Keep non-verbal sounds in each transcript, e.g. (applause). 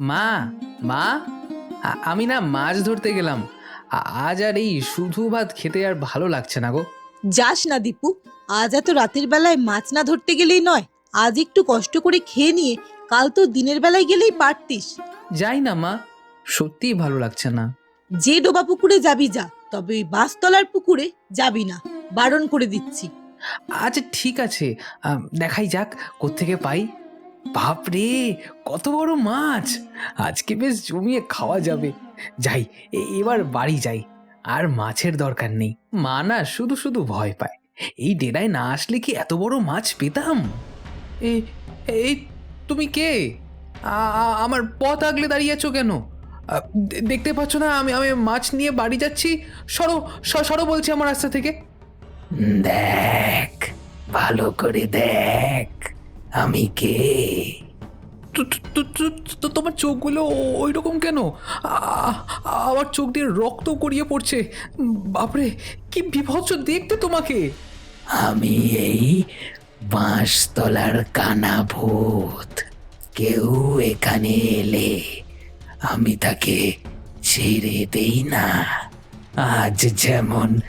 মা মা? আমি না মাছ ধরতে গেলাম। আজ আর এই শুধু ভাত খেতে আর ভালো লাগছে না গো। যাস না দীপু আজ এত রাতের বেলায় মাছ না ধরতে গেলেই নয়। আজ একটু কষ্ট করে খেয়ে নিয়ে কাল তো দিনের বেলায় গেলেই পারতিস। যাই না মা সত্যিই ভালো লাগছে না। যে ডোবা পুকুরে যাবি যা তবে ওই বাসতলার পুকুরে যাবি না। বারণ করে দিচ্ছি। আচ্ছা ঠিক আছে দেখাই যাক কোত্থেকে পাই। বাপরে, কত বড় মাছ। আজকে বেশ জমিয়ে খাওয়া যাবে। যাই এবার বাড়ি যাই। আর মাছের দরকার নেই। মা না শুধু শুধু ভয় পায়। এই ডেরায় না আসলে কি এত বড় মাছ পেতাম? এই তুমি কে? আমার পথ আগলে দাঁড়িয়ে আছো কেন? দেখতে পাচ্ছ না, আমি আমি মাছ নিয়ে বাড়ি যাচ্ছি। সরো সরো বলছি আমার রাস্তা থেকে। দেখ, ভালো করে দেখ। আমি কে? তো তোমার চোখগুলো ওই রকম কেন আমার চোখ দিয়ে রক্ত গড়িয়ে পড়ছে। বাপরে কি বিভৎস দেখতে তোমাকে! আমি এই বাঁশতলার কানা ভূত কেউ এখানে এলে আমি তাকে ছেড়ে দেই না। আজ যেমন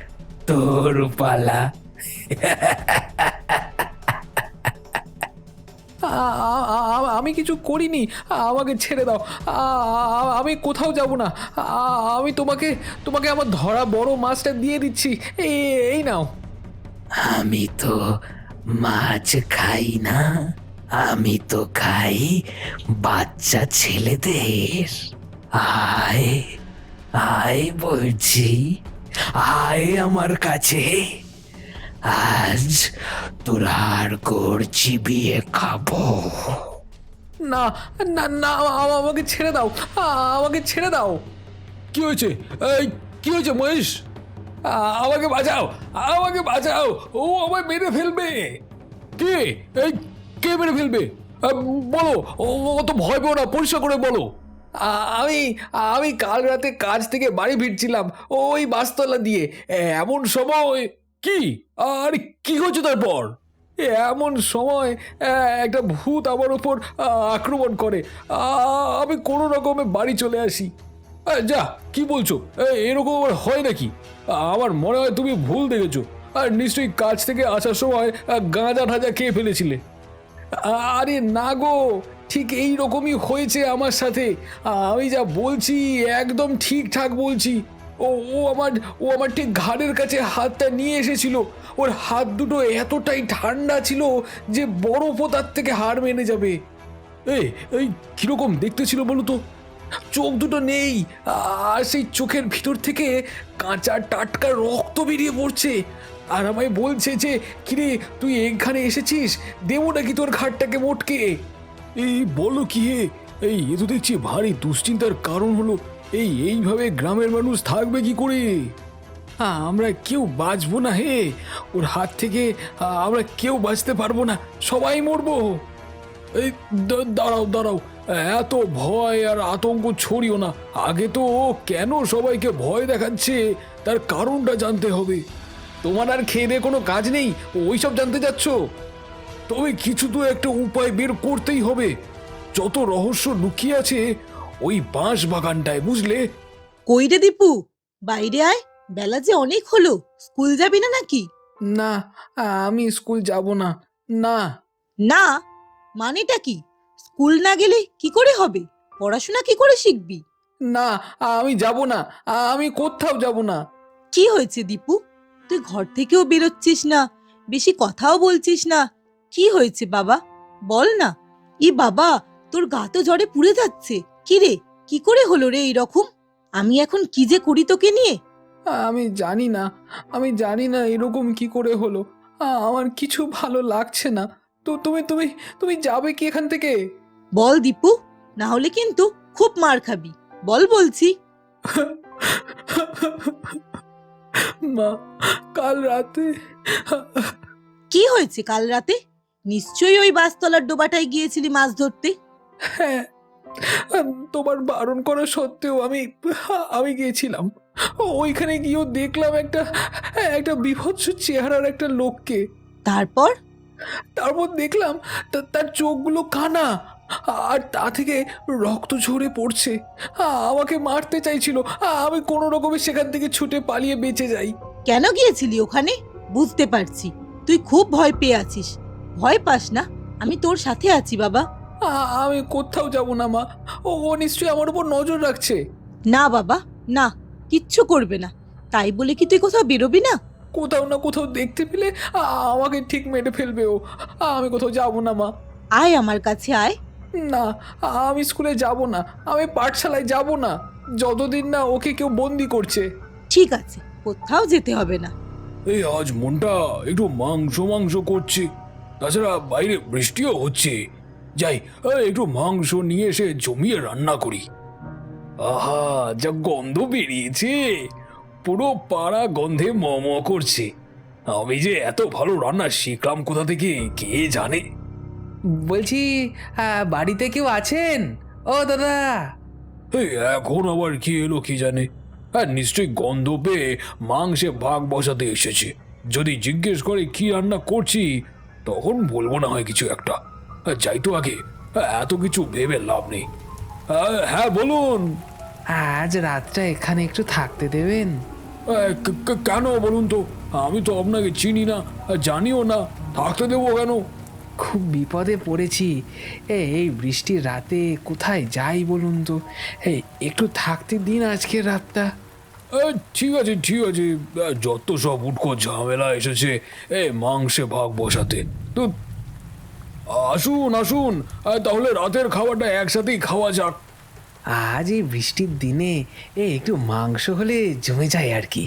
তোর পালা (laughs) আমি কিছু করিনি। আমাকে ছেড়ে দাও। আমি কোথাও যাব না। আমি তোমাকে তোমাকে আমার ধরা বড় মাছটা দিয়ে দিচ্ছি। এই নাও। আমি তো মাছ খাই না। আমি তো খাই বাচ্চা ছেলেদের। আয় আয় বলছি। আয় আমার কাছে। আজ তোর হাড় গোড় চিবিয়ে খাব। না না না আ- আমাকে ছেড়ে দাও। আ- আমাকে ছেড়ে দাও। কি হয়েছে? এই কি হয়েছে মহেশ? আ- আমাকে বাঁচাও। আমাকে বাঁচাও। ও আমায় মেরে ফেলবে। কে? এই কে মেরে ফেলবে? বলো। ও ও ভয় পেও না পরিষ্কার করে বলো। আ- আমি আমি কাল রাতে কাজ থেকে বাড়ি ফিরছিলাম ওই বাসতলা দিয়ে। এমন সময় কি? আর কি হয়েছে তারপর এমন সময় একটা ভূত আমার উপর আক্রমণ করে। আমি কোনো রকমে বাড়ি চলে আসি। যা, কি বলছো? এরকম আবার হয় নাকি? আমার মনে হয় তুমি ভুল দেখেছ। আর নিশ্চয়ই কাজ থেকে আসার সময় গাঁজা ঠাজা খেয়ে ফেলেছিলে। আরে না গো, ঠিক এই রকমই হয়েছে আমার সাথে। আমি যা বলছি, একদম ঠিকঠাক বলছি। ও ও আমার ও আমার ঠিক ঘাড়ের কাছে হাতটা নিয়ে এসেছিল। ওর হাত দুটো এতটাই ঠান্ডা ছিল যে বরফও তার থেকে হাড় মেনে যাবে। এই এই কীরকম দেখতে ছিল বলো তো? চোখ দুটো নেই, আর সেই চোখের ভিতর থেকে কাঁচা টাটকা রক্ত বেরিয়ে পড়ছে। আর আমায় বলছে যে, কিরে, তুই এখানে এসেছিস? দেবো নাকি তোর ঘাটটাকে মোটকে? এই বলো কি এই, এ তো দেখছি ভারী দুশ্চিন্তার কারণ হলো। এই এইভাবে গ্রামের মানুষ থাকবে কি করে? আমরা কেউ বাঁচবো না হে। ওর হাত থেকে আমরা কেউ বাঁচতে পারব না। সবাই মরবো। এই দাঁড়াও দাঁড়াও। এত ভয় আর আতঙ্ক ছড়িও না। আগে তো ও কেন সবাইকে ভয় দেখাচ্ছে? তার কারণটা জানতে হবে। তোমার আর খেয়ে দিয়ে কোনো কাজ নেই? ওইসব জানতে যাচ্ছ? তবে কিছু তো একটা উপায় বের করতেই হবে। যত রহস্য লুকিয়ে আছে ওই বাঁশ বাগানটায় বুঝলে? কই রে দীপু? বাইরে আয় বেলা যে অনেক হলো। স্কুল যাবি না নাকি? না আমি স্কুল যাব না। না। না? মানেটা কি? স্কুল না গেলে কি করে হবে? পড়াশোনা কি করে শিখবি? না আমি যাব না। আমি কোথাও যাব না। কি হয়েছে দীপু? তুই ঘর থেকেও বেরোচ্ছিস না বেশি কথাও বলছিস না। কি হয়েছে বাবা? বল না। ই বাবা তোর গা তো জ্বরে পুড়ে যাচ্ছে। কি রে? কি করে হলো রে এইরকম আমি এখন কি যে করি তোকে নিয়ে? আমি জানি না আমি জানি না এরকম কি করে হলো। আ- আমার কিছু ভালো লাগছে না। তো তুমি তুমি তুমি যাবে কি এখান থেকে? বল দীপু না হলে কিন্তু খুব মার খাবি। বল বলছি। মা কাল রাতে। কি হয়েছে কাল রাতে? নিশ্চয়ই ওই বাসতলার ডোবাটায় গিয়েছিলি মাছ ধরতে। হ্যাঁ তোমার বারণ করা সত্ত্বেও আমি আমি গিয়েছিলাম। ওইখানে গিয়েও দেখলাম একটা একটা বিভৎস চেহারার একটা লোককে। তারপর? তারপর দেখলাম তার চোখগুলো কানা আর তা থেকে রক্ত ঝরে পড়ছে। আমাকে মারতে চাইছিল আমি কোনো রকমে সেখান থেকে ছুটে পালিয়ে বেঁচে যাই। কেন গিয়েছিলি ওখানে? বুঝতে পারছি। তুই খুব ভয় পেয়ে আছিস। ভয় পাস না আমি তোর সাথে আছি বাবা। আমি কোথাও যাব না মা। ও ও নিশ্চয়ই আমার উপর নজর রাখছে। না বাবা না কিচ্ছু করবে না। তাই বলে কি তুই কোথাও বেরোবি না? কোথাও না কোথাও দেখতে পেলে আ- আমাকে ঠিক মেরে ফেলবে ও। আমি কোথাও যাব না মা। আয় আমার কাছে আয়। না আমি স্কুলে যাব না আমি পাঠশালায় যাব না। যতদিন না ওকে কেউ বন্দি করছে। ঠিক আছে কোথাও যেতে হবে না। এই আজ মনটা একটু মাংস মাংস করছে। তাছাড়া বাইরে বৃষ্টিও হচ্ছে। যাই একটু মাংস নিয়ে এসে জমিয়ে রান্না করি। আহা যা গন্ধ বেরিয়েছে। পুরো পাড়া গন্ধে ম ম করছে। আমি যে এত ভালো রান্না শিখলাম কোথা থেকে কে জানে? বলছি বাড়িতে কেউ আছেন? ও দাদা। এখন আবার কি এলো কি জানে? হ্যাঁ নিশ্চয়ই গন্ধ পেয়ে মাংসে ভাগ বসাতে এসেছে। যদি জিজ্ঞেস করে কি রান্না করছি তখন বলব না হয় কিছু একটা। যাই তো আগে। এত কিছু ভেবে লাভ নেই। হ্যাঁ, বলুন। আজ রাতটা এখানে একটু থাকতে দেবেন? কেন বলুন তো? আমি তো আপনাকে চিনি না জানিও না। থাকতে দেবো কেন? খুব বিপদে পড়েছি। এই বৃষ্টির রাতে কোথায় যাই বলুন তো? একটু থাকতে দিন আজকের রাতটা। ঠিক আছে ঠিক আছে। যত সব উটকো ঝামেলা এসেছে এ মাংসে ভাগ বসাতে। তো আসুন আসুন। তাহলে রাতের খাবারটা একসাথেই খাওয়া যাক। আজ এই বৃষ্টির দিনে এ একটু মাংস হলে জমে যায় আর কি।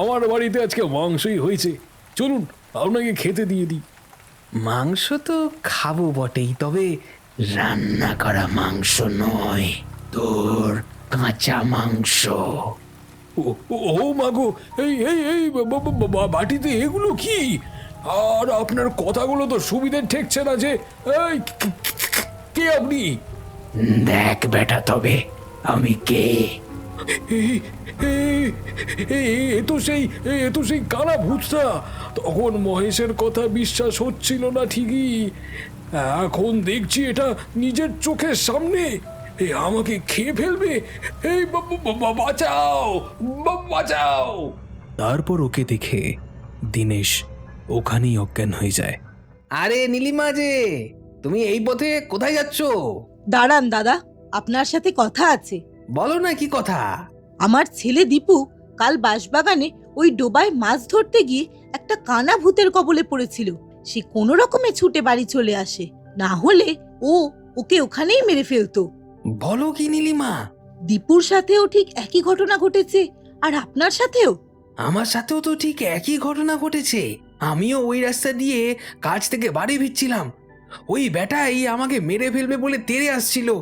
আমার বাড়িতে আজকে মাংসই হয়েছে। চলুন আপনাকে খেতে দিয়ে দিই। মাংস তো খাব বটেই তবে রান্না করা মাংস নয়। তোর কাঁচা মাংস। ও মাগো এই এই এই বাটিতে এগুলো কি? আর আপনার কথাগুলো তো সুবিধে ঠেকছে না যে এই কে- আপনি? দেখ বেটা তবে আমি কে? এই- এই- এই- এ তো সেই এ তো সেই কানা ভূতটা। তখন মহেশের কথা বিশ্বাস হচ্ছিল না ঠিকই। এখন দেখছি এটা নিজের চোখের সামনে। এ আমাকে খেয়ে ফেলবে। এই বা- বা- বা- বাঁচাও বা- বাঁচাও। তারপর ওকে দেখে দিনেশ ওখানেই অজ্ঞান হয়ে যায়। আরে নীলিমা যে তুমি এই পথে কোথায় যাচ্ছ? দাঁড়ান দাদা আপনার সাথে কথা আছে। বলো না কি কথা? আমার ছেলে দীপু কাল বাঁশবাগানে ওই ডোবায় মাছ ধরতে গিয়ে একটা কানা ভূতের কবলে পড়েছিল। সে কোনো রকমে ছুটে বাড়ি চলে আসে। না হলে ও ওকে ওখানেই মেরে ফেলতো। বলো কি নীলিমা? দীপুর সাথেও ঠিক একই ঘটনা ঘটেছে আর আপনার সাথেও? আমার সাথেও তো ঠিক একই ঘটনা ঘটেছে। আমিও ওই রাস্তা দিয়ে কাজ থেকে বাড়ি ফিরছিলাম। ওই বেটাই আমাকে মেরে ফেলবে বলে তেড়ে আসছিল।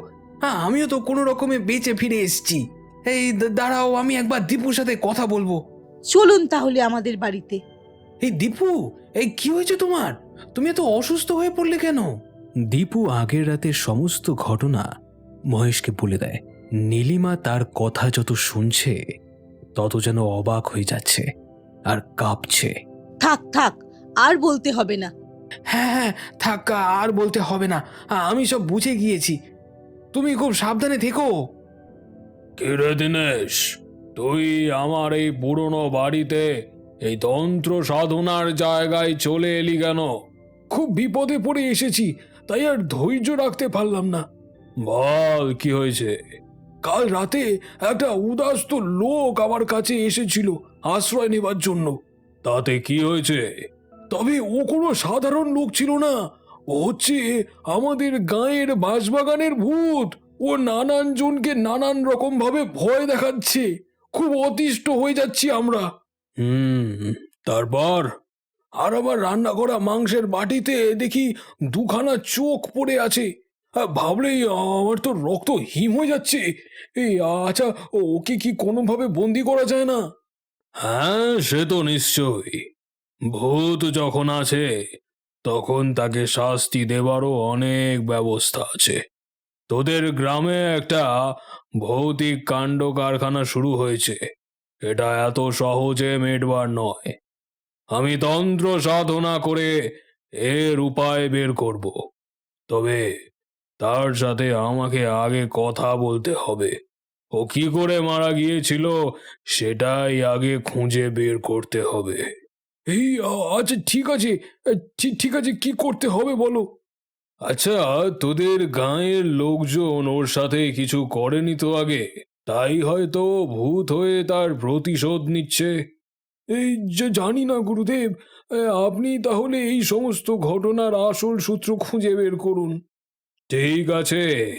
হ্যাঁ আমিও তো কোনো রকমে বেঁচে ফিরে এসেছি। এই দাঁড়াও আমি একবার দীপুর সাথে কথা বলব। চলুন তাহলে আমাদের বাড়িতে। এই দীপু এই কি হয়েছে তোমার? তুমি এত অসুস্থ হয়ে পড়লে কেন? দীপু আগের রাতের সমস্ত ঘটনা মহেশকে বলে দেয়। নীলিমা তার কথা যত শুনছে তত যেন অবাক হয়ে যাচ্ছে আর কাঁপছে। থাক থাক আর বলতে হবে না। হ্যাঁ হ্যাঁ থাক আর বলতে হবে না। আমি সব বুঝে গিয়েছি। তুমি খুব সাবধানে থেকো। কিরে দিনেশ তুই আমার এই পুরনো বাড়িতে এই তন্ত্র সাধনার জায়গায় চলে এলি কেন? খুব বিপদে পড়ে এসেছি তাই আর ধৈর্য রাখতে পারলাম না। বল কি হয়েছে? কাল রাতে একটা উদাস্ত লোক আমার কাছে এসেছিল আশ্রয় নেবার জন্য। তাতে কি হয়েছে? তবে ও কোনো সাধারণ লোক ছিল না। ও হচ্ছে আমাদের গাঁয়ের বাঁশবাগানের ভূত। ও নানান জনকে নানান রকম ভাবে ভয় দেখাচ্ছে। খুব অতিষ্ঠ হয়ে যাচ্ছি আমরা। হুম, তারপর? আর আবার রান্না করা মাংসের বাটিতে দেখি দুখানা চোখ পড়ে আছে। ভাবলেই আমার তো রক্ত হিম হয়ে যাচ্ছে। এই আচ্ছা ওকে কি কোনোভাবে বন্দি করা যায় না? হ্যাঁ সে তো নিশ্চয়ই। ভূত যখন আছে, তখন তাকে শাস্তি দেবারও অনেক ব্যবস্থা আছে। তোদের গ্রামে একটা ভৌতিক কাণ্ড কারখানা শুরু হয়েছে। এটা এত সহজে মেটবার নয়। আমি তন্ত্র সাধনা করে এর উপায় বের করব। তবে তার সাথে আমাকে আগে কথা বলতে হবে। ও কি করে মারা গিয়েছিল সেটাই আগে খুঁজে বের করতে হবে। এই আচ্ছা ঠিক আছে ঠিক- আছে, কি করতে হবে বলো? আচ্ছা তোদের গাঁয়ের লোকজন ওর সাথে কিছু করেনি তো আগে? তাই হয়তো ভূত হয়ে তার প্রতিশোধ নিচ্ছে। এই যে জানি না, গুরুদেব। আপনি তাহলে এই সমস্ত ঘটনার আসল সূত্র খুঁজে বের করুন। ঠিক আছে,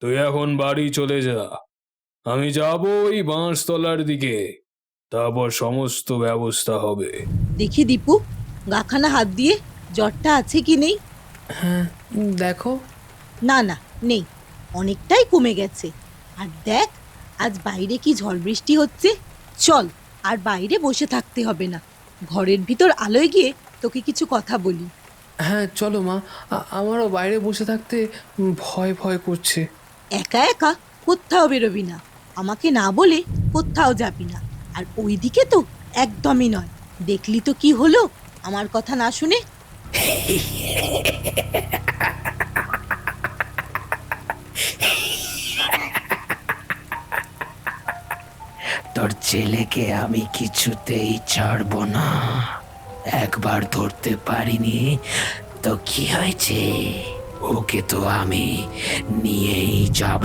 তুই এখন বাড়ি চলে যা। আমি যাব ওই বাঁশতলার দিকে। তারপর সমস্ত ব্যবস্থা হবে। দেখি দীপু গাখানা হাত দিয়ে জ্বরটা আছে কি নেই? হ্যাঁ দেখো। না না নেই। অনেকটাই কমে গেছে। আর দেখ আজ বাইরে কি ঝড় বৃষ্টি হচ্ছে। চল আর বাইরে বসে থাকতে হবে না। ঘরের ভিতর আলোয় গিয়ে তোকে কিছু কথা বলি। হ্যাঁ চলো মা। আমারও বাইরে বসে থাকতে ভয় ভয় করছে। একা একা কোথাও বেরোবি না। আমাকে না বলে কোথাও যাবি না। আর ওইদিকে তো একদমই নয়। দেখলি তো কি হলো? আমার কথা না শুনে? তোর ছেলেকে আমি কিছুতেই ছাড়ব না। একবার ধরতে পারিনি তো কি হয়েছে? ওকে তো আমি নিয়েই যাব।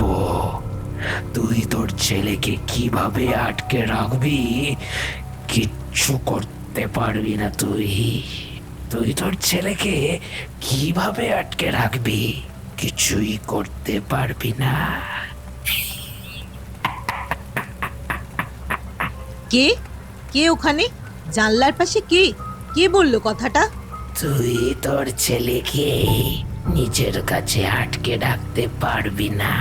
তুই তোর ছেলেকে কীভাবে আটকে রাখবি? কিচ্ছু করতে পারবি না তুই। তুই তোর ছেলেকে কীভাবে আটকে রাখবি? কিছুই করতে পারবি না। কে? কে ওখানে? জানলার পাশে কে? কে বলল কথাটা? তুই তোর ছেলেকে নিজের কাছে আটকে রাখতে পারবি না।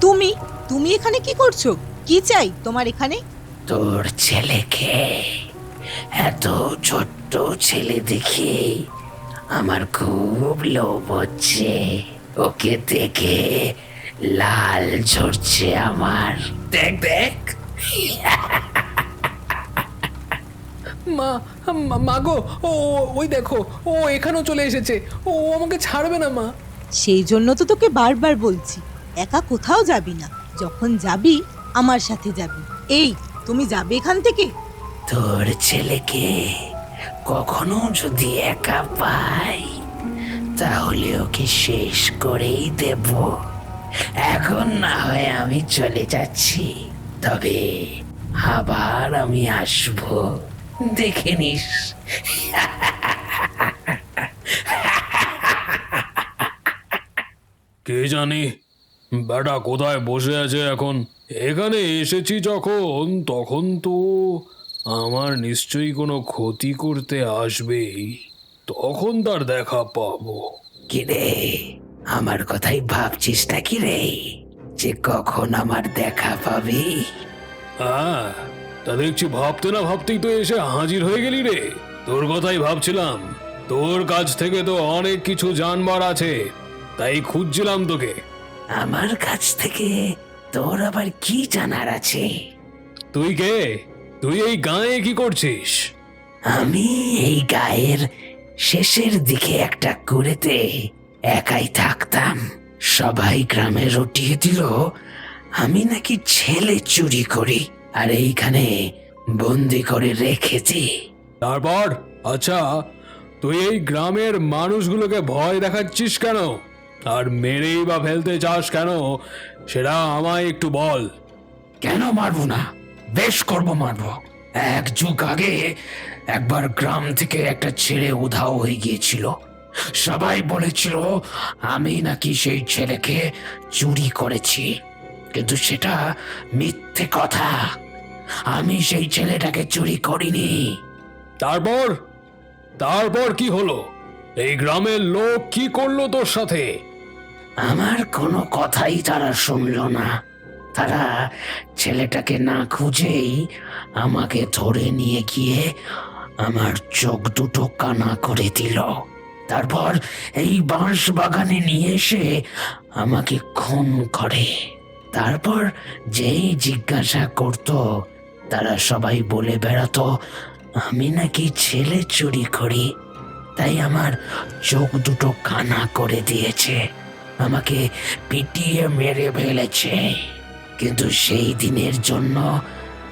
তুমি? তুমি এখানে কি করছ? কি চাই তোমার এখানে? তোর ছেলেকে এত ছোট্ট ছেলে দেখে আমার খুব লোভ হচ্ছে। ওকে দেখে লাল ঝরছে আমার। দেখ দেখ। মা মা- মা গো ও ওই দেখো ও এখানেও চলে এসেছে। ও আমাকে ছাড়বে না মা। সেই জন্য তো তোকে বারবার বলছি। একা কোথাও যাবি না। যখন যাবি আমার সাথে যাবি। এই তুমি যাবে এখান থেকে? তোর ছেলেকে কখনো যদি একা পাই তাহলে ওকে শেষ করেই দেব। এখন না হয় আমি চলে যাচ্ছি। তবে আবার আমি আসব। দেখে নিস। কে জানি? বেটা কোথায় বসে আছে এখন? এখানে এসেছি যখন তখন তো আমার নিশ্চয়ই কোনো ক্ষতি করতে আসবেই। তখন তার দেখা পাবো। কিরে আমার কথাই ভাবছিস নাকি রে? যে কখন আমার দেখা পাবি? হ্যাঁ তা দেখছি ভাবতে না ভাবতেই তো এসে হাজির হয়ে গেলি রে। তোর কথাই ভাবছিলাম। তোর কাছ থেকে তো অনেক কিছু জানবার আছে। তাই খুঁজছিলাম তোকে। আমার কাছ থেকে তোর আবার কি জানার আছে? তুই কে? তুই এই গায়ে কি করছিস? আমি এই গায়ের শেষের দিকে একটা কুড়েতে একাই থাকতাম। সবাই গ্রামে রটিয়ে দিল আমি নাকি ছেলে চুরি করি আর এইখানে বন্দি করে রেখেছি। তারপর? আচ্ছা তুই এই গ্রামের মানুষগুলোকে ভয় দেখাচ্ছিস কেন? আর মেরেই বা ফেলতে চাস কেন সেটা আমায় একটু বল। কেন মারবো না? বেশ করব মারবো। এক যুগ আগে একবার গ্রাম থেকে একটা ছেলে উধাও হয়ে গিয়েছিল। সবাই বলেছিল আমি নাকি সেই ছেলেকে চুরি করেছি কিন্তু সেটা মিথ্যে কথা। আমি সেই ছেলেটাকে চুরি করিনি। তারপর? তারপর কি হলো? এই গ্রামের লোক কি করল তোর সাথে? আমার কোনো কথাই তারা শুনল না। তারা ছেলেটাকে না খুঁজেই আমাকে ধরে নিয়ে গিয়ে আমার চোখ দুটো কানা করে দিল। তারপর এই বাঁশ বাগানে নিয়ে এসে আমাকে খুন করে। তারপর যেই জিজ্ঞাসা করত, তারা সবাই বলে বেড়াতো, আমি নাকি ছেলে চুরি করি, তাই আমার চোখ দুটো কানা করে দিয়েছে। আমাকে পিটিয়ে মেরে ফেলেছে। কিন্তু সেই দিনের জন্য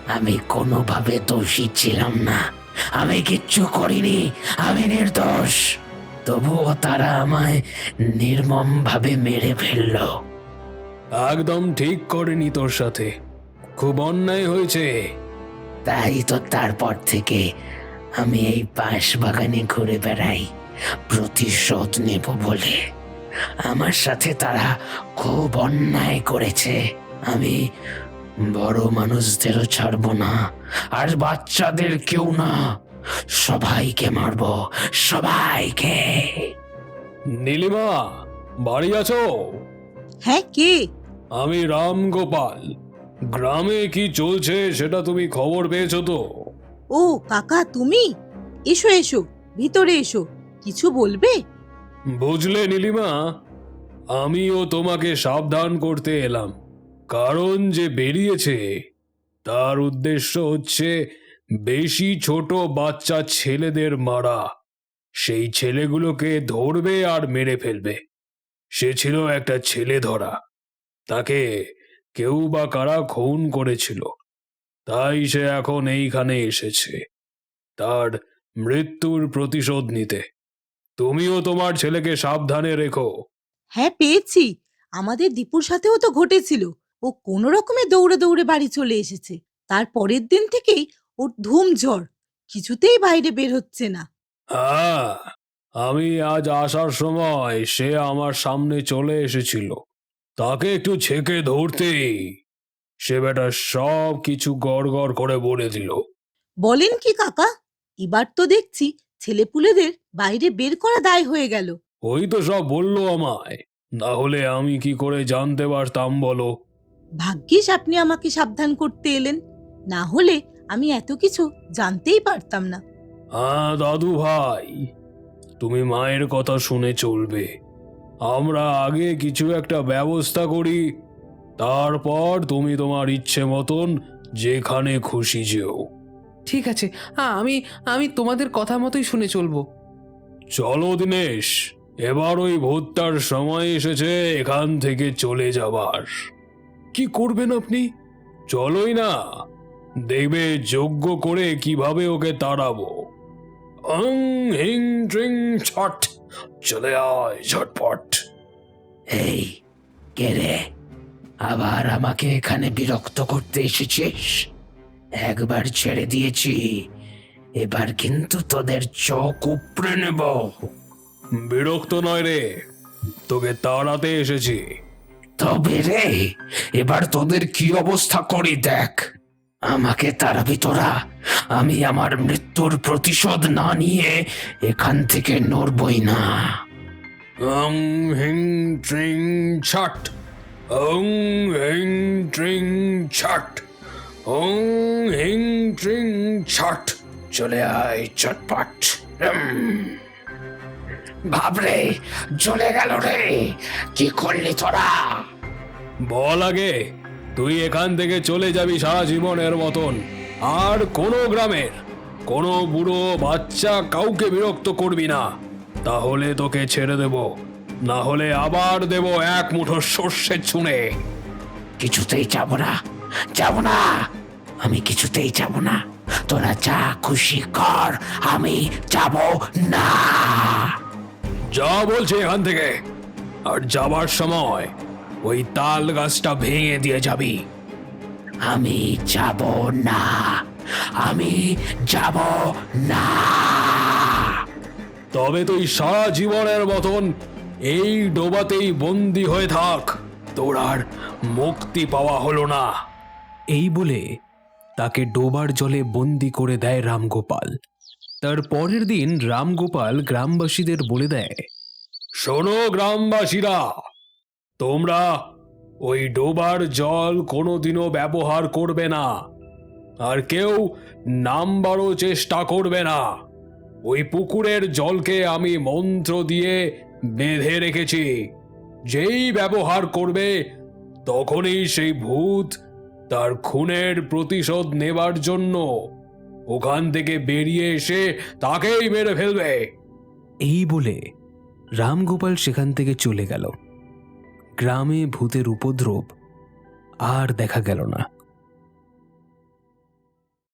আমি কোনোভাবে দোষী ছিলাম না। আমি কিচ্ছু করিনি আমি নির্দোষ। তবুও তারা আমায় নির্মমভাবে মেরে ফেলল। একদম ঠিক করেনি তোর সাথে। খুব অন্যায় হয়েছে। তাই তো তারপর থেকে আমি এই বাঁশ বাগানে ঘুরে বেড়াই। প্রতিশোধ নেব বলে। আমার সাথে তারা খুব অন্যায় করেছে। আমি বড় মানুষদেরও ছাড়বো না আর বাচ্চাদের কেউ না। সবাইকে মারবো সবাইকে। নীলিমা বাড়ি আছো? হ্যাঁ কি? আমি রাম গোপাল। গ্রামে কি চলছে সেটা তুমি খবর পেয়েছ তো? ও কাকা তুমি? এসো এসো ভিতরে এসো। কিছু বলবে? বুঝলে নীলিমা, আমিও তোমাকে সাবধান করতে এলাম। কারণ যে বেরিয়েছে, তার উদ্দেশ্য হচ্ছে বেশি ছোট বাচ্চা ছেলেদের মারা। সেই ছেলেগুলোকে ধরবে আর মেরে ফেলবে। সে ছিল একটা ছেলে ধরা। তাকে কেউ বা কারা খুন করেছিল। তাই সে এখন এইখানে এসেছে। তার মৃত্যুর প্রতিশোধ নিতে। তুমিও তোমার ছেলেকে সাবধানে রেখো। হ্যাঁ পেয়েছি। আমাদের দীপুর সাথেও তো ঘটেছিল। ও কোনো রকমে দৌড়ে দৌড়ে বাড়ি চলে এসেছে। তার পরের দিন থেকেই ওর ধুম জ্বর। কিছুতেই বাইরে বের হচ্ছে না। হ্যাঁ আমি আজ আসার সময় সে আমার সামনে চলে এসেছিল। তাকে একটু ছেকে ধরতেই সে বেটা সব কিছু গড় গড় করে বলে দিল। বলেন কি কাকা? এবার তো দেখছি ছেলেপুলেদের বাইরে বের করা দায় হয়ে গেল। ওই তো সব বলল আমায়। না হলে আমি কি করে জানতে পারতাম বলো? ভাগ্যিস আপনি আমাকে সাবধান করতে এলেন। না হলে আমি এত কিছু জানতেই পারতাম না। হ্যাঁ দাদু ভাই তুমি মায়ের কথা শুনে চলবে। আমরা আগে কিছু একটা ব্যবস্থা করি তারপর তুমি তোমার ইচ্ছে মতন যেখানে খুশি যেও। ঠিক আছে হ্যাঁ আমি আমি তোমাদের কথা মতোই শুনে চলবো। চলো দিনেশ এবার ওই ভূতটার সময় এসেছে এখান থেকে চলে যাবার। কি করবেন আপনি? চলোই না দেখবে যোগ্য করে কীভাবে ওকে তাড়াবো। অং হিং ট্রিং ছট চলে আয় ঝটপট। এই কে রে? আবার আমাকে এখানে বিরক্ত করতে এসেছিস? একবার ছেড়ে দিয়েছি। এবার কিন্তু তোদের চোখ উপড়ে নেব। বিরক্ত নয় রে তোকে তাড়াতে এসেছি। তবে রে এবার তোদের কি অবস্থা করি দেখ। আমাকে তাড়াবি তোরা আমি আমার মৃত্যুর প্রতিশোধ না নিয়ে এখান থেকে নড়বই না। অং হিং ট্রিং ছট। অং হিং ট্রিং ছট। অং হিং ট্রিং ছট চলে আয় চটপট। ভাবরে চলে গেল রে। কি করলি তোরা? বল আগে তুই এখান থেকে চলে যাবি সারা জীবনের মতন। আর কোনো গ্রামের কোনো বুড়ো বাচ্চা কাউকে বিরক্ত করবি না। তাহলে তোকে ছেড়ে দেব। না হলে আবার দেব এক মুঠো সর্ষে ছুঁড়ে কিছুতেই যাব না। যাব না। আমি কিছুতেই যাব না। তোরা যা খুশি কর আমি যাব না। যা বলছে এখান থেকে। আর যাবার সময় ওই তাল গাছটা ভেঙে দিয়ে যাবি। আমি যাব না। আমি যাব না। তবে তুই সারা জীবনের মতন এই ডোবাতেই বন্দি হয়ে থাক। তোর আর মুক্তি পাওয়া হলো না। এই বলে তাকে ডোবার জলে বন্দি করে দেয় রামগোপাল। তার পরের দিন রামগোপাল গ্রামবাসীদের বলে দেয়, শোনো গ্রামবাসীরা, তোমরা ওই ডোবার জল কোনোদিনও ব্যবহার করবে না, আর কেউ নামবারও চেষ্টা করবে না। ওই পুকুরের জলকে আমি মন্ত্র দিয়ে বেঁধে রেখেছি। যেই ব্যবহার করবে তখনই সেই ভূত তার খুনের প্রতিশোধ নেবার জন্য। ওখান থেকে বেরিয়ে এসে তাকেই মেরে ফেলবে। এই বলে রামগোপাল সেখান থেকে চলে গেল। গ্রামে ভূতের উপদ্রব আর দেখা গেল না।